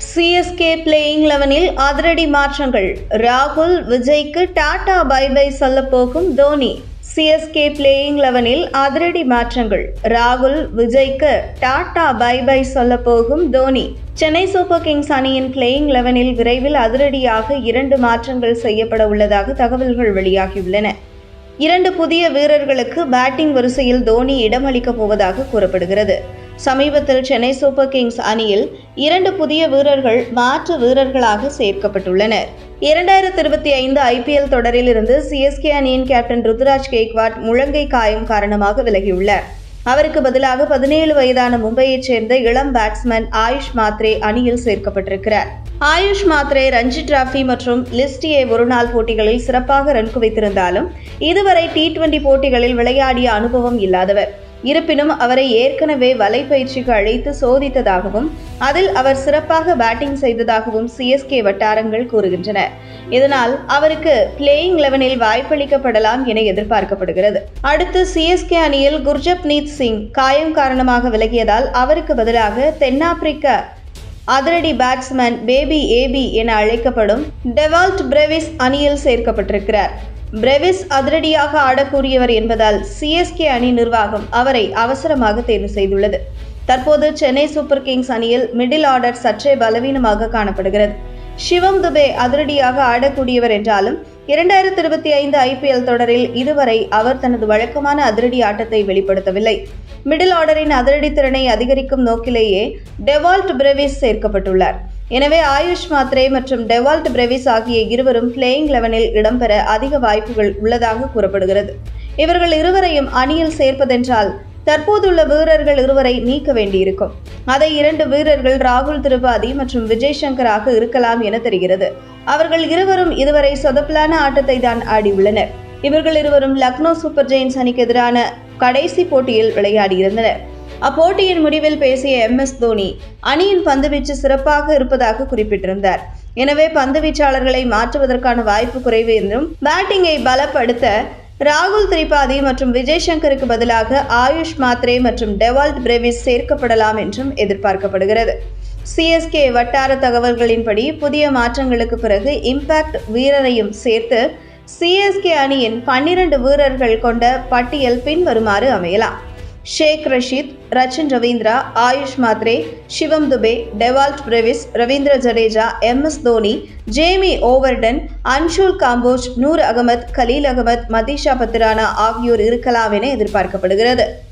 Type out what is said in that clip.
CSK playing லெவனில் அதிரடி மாற்றங்கள். ராகுல் விஜய்க்கு டாடா பை பை சொல்ல போகும் தோனி. சிஎஸ்கே பிளேயிங் லெவனில் அதிரடி மாற்றங்கள். ராகுல் விஜய்க்கு டாடா பை பை சொல்ல போகும் தோனி. சென்னை சூப்பர் கிங்ஸ் அணியின் பிளேயிங் லெவனில் விரைவில் அதிரடியாக இரண்டு மாற்றங்கள் செய்யப்பட உள்ளதாக தகவல்கள் வெளியாகியுள்ளன. இரண்டு புதிய வீரர்களுக்கு பேட்டிங் வரிசையில் தோனி இடமளிக்கப் போவதாக கூறப்படுகிறது. சமீபத்தில் சென்னை சூப்பர் கிங்ஸ் அணியில் இரண்டு புதிய வீரர்கள் மாற்று வீரர்களாக சேர்க்கப்பட்டுள்ளனர். இரண்டாயிரத்தி இருபத்தி ஐந்து ஐபிஎல் தொடரில் இருந்து சிஎஸ்கே அணியின் கேப்டன் ருத்ராஜ் கேக்வாட் முழங்கை காயம் காரணமாக விலகியுள்ளார். அவருக்கு பதிலாக பதினேழு வயதான மும்பையைச் சேர்ந்த இளம் பேட்ஸ்மேன் ஆயுஷ் மாத்ரே அணியில் சேர்க்கப்பட்டிருக்கிறார். ஆயுஷ் மாத்ரே ரஞ்சி டிராஃபி மற்றும் லிஸ்டியே ஒருநாள் போட்டிகளில் சிறப்பாக ரன் குவித்திருந்தாலும் இதுவரை டி டுவெண்டி போட்டிகளில் விளையாடிய அனுபவம் இல்லாதவர். இருப்பினும் அவரை ஏற்கனவே வலைப்பயிற்சிக்கு அழைத்து சோதித்ததாகவும் அதில் அவர் சிறப்பாக பேட்டிங் செய்ததாகவும் சிஎஸ்கே வட்டாரங்கள் கூறுகின்றன. இதனால் அவருக்கு பிளேயிங் லெவனில் வாய்ப்பளிக்கப்படலாம் என எதிர்பார்க்கப்படுகிறது. அடுத்து சிஎஸ்கே அணியில் குர்ஜப்னீத் சிங் காயம் காரணமாக விலகியதால் அவருக்கு பதிலாக தென்னாப்பிரிக்க அதிரடி பேட்ஸ்மேன் பேபி ஏபி என அழைக்கப்படும் டெவால்ட் பிரேவிஸ் அணியில் சேர்க்கப்பட்டிருக்கிறார். பிரெவிஸ் அதிரடியாக ஆடக்கூடியவர் என்பதால் சிஎஸ்கே அணி நிர்வாகம் அவரை அவசரமாக தேர்வு செய்துள்ளது. தற்போது சென்னை சூப்பர் கிங்ஸ் அணியில் மிடில் ஆர்டர் சற்றே பலவீனமாக காணப்படுகிறது. சிவம் துபே அதிரடியாக ஆடக்கூடியவர் என்றாலும் இரண்டாயிரத்தி இருபத்தி ஐந்து ஐபிஎல் தொடரில் இதுவரை அவர் தனது வழக்கமான அதிரடி ஆட்டத்தை வெளிப்படுத்தவில்லை. மிடில் ஆர்டரின் அதிரடி திறனை அதிகரிக்கும் நோக்கிலேயே டெவால்ட் பிரெவிஸ் சேர்க்கப்பட்டுள்ளார். எனவே ஆயுஷ் மாத்ரே மற்றும் டெவால்ட் பிரெவிஸ் ஆகிய இருவரும் பிளேயிங் லெவனில் இடம்பெற அதிக வாய்ப்புகள் உள்ளதாக கூறப்படுகிறது. இவர்கள் இருவரையும் அணியில் சேர்ப்பதென்றால் தற்போதுள்ள வீரர்கள் இருவரை நீக்க வேண்டியிருக்கும். அதை இரண்டு வீரர்கள் ராகுல் திரிபாதி மற்றும் விஜய் சங்கராக இருக்கலாம் என தெரிகிறது. அவர்கள் இருவரும் இதுவரை சொதப்பலான ஆட்டத்தை தான் ஆடியுள்ளனர். இவர்கள் இருவரும் லக்னோ சூப்பர் ஜெயின்ஸ் அணிக்கு எதிரான கடைசி போட்டியில் விளையாடியிருந்தனர். அப்போட்டியின் முடிவில் பேசிய எம். எஸ். தோனி அணியின் பந்துவீச்சு சிறப்பாக இருப்பதாக குறிப்பிட்டிருந்தார். எனவே பந்துவீச்சாளர்களை மாற்றுவதற்கான வாய்ப்பு குறைவு என்றும் பேட்டிங்கை பலப்படுத்த ராகுல் திரிபாதி மற்றும் விஜய் சங்கருக்கு பதிலாக ஆயுஷ் மாத்ரே மற்றும் டெவால்ட் பிரேவிஸ் சேர்க்கப்படலாம் என்றும் எதிர்பார்க்கப்படுகிறது. சிஎஸ்கே வட்டார தகவல்களின்படி புதிய மாற்றங்களுக்கு பிறகு இம்பாக்ட் வீரரையும் சேர்த்து சிஎஸ்கே அணியின் பன்னிரண்டு வீரர்கள் கொண்ட பட்டியல் பின்வருமாறு அமையலாம். Shaik Rasheed Rachin Ravindra Ayush Mhatre Shivam Dube Dewald Brevis Ravindra Jadeja M S Dhoni Jamie Overton Anshul Kamboj Noor Ahmad Khaleel Ahmed Matheesha Pathirana ஆகியோர் இருக்கலாம் என எதிர்பார்க்கப்படுகிறது.